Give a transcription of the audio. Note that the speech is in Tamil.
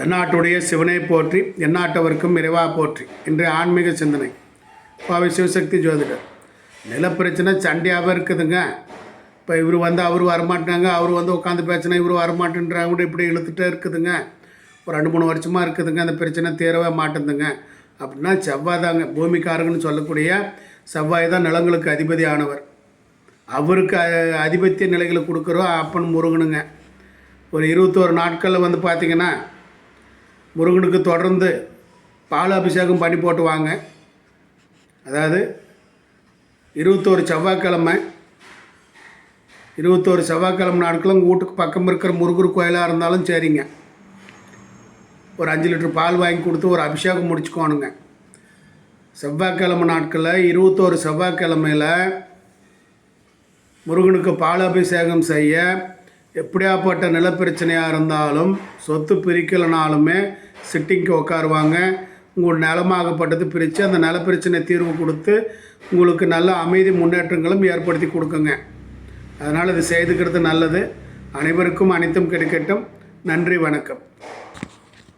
தென்னாட்டுடைய சிவனை போற்றி எந்நாட்டவர்க்கும் இறைவா போற்றி இன்றைய ஆன்மீக சிந்தனை. பாவை சிவசக்தி ஜோதிடர் நிலப்பிரச்சனை சண்டையாகவே இருக்குதுங்க. இப்போ இவர் வந்து அவர் வரமாட்டாங்க அவர் வந்து உட்காந்து பேசினா இவர் வரமாட்டேன்றாங்க கூட இப்படி இழுத்துட்டே இருக்குதுங்க. ஒரு ரெண்டு மூணு வருஷமாக இருக்குதுங்க அந்த பிரச்சனை தீரவே மாட்டேங்குதுங்க. அப்படின்னா செவ்வாய் தாங்க பூமிக்காரங்கன்னு சொல்லக்கூடிய செவ்வாய் தான் நிலங்களுக்கு அதிபதி ஆனவர் அவருக்கு அதிபத்திய நிலைகளை கொடுக்குறோம் அப்பன் முருகனுங்க. ஒரு இருபத்தோரு நாட்களில் வந்து பார்த்திங்கன்னா முருகனுக்கு தொடர்ந்து பால் அபிஷேகம் பண்ணி போட்டு வாங்க. அதாவது இருபத்தோரு செவ்வாய்க்கிழமை இருபத்தோரு செவ்வாய்க்கிழமை நாட்களும் உங்கள் வீட்டுக்கு பக்கம் இருக்கிற முருகர் கோயிலாக இருந்தாலும் சரிங்க. ஒரு அஞ்சு லிட்டர் பால் வாங்கி கொடுத்து ஒரு அபிஷேகம் முடிச்சுக்கோணுங்க. செவ்வாய்க்கிழமை நாட்களில் இருபத்தோரு செவ்வாய்க்கிழமையில் முருகனுக்கு பால் அபிஷேகம் செய்ய எப்படியாப்பட்ட நிலப்பிரச்சனையாக இருந்தாலும் சொத்து பிரிக்கலைனாலுமே சிட்டிங்க்கு உட்காருவாங்க உங்கள் நிலமாகப்பட்டது பிரித்து அந்த நிலப்பிரச்சனை தீர்வு கொடுத்து உங்களுக்கு நல்ல அமைதி முன்னேற்றங்களும் ஏற்படுத்தி கொடுக்குங்க. அதனால் இது செய்துக்கிறது நல்லது. அனைவருக்கும் அனைத்தும் கிடைக்கட்டும். நன்றி வணக்கம்.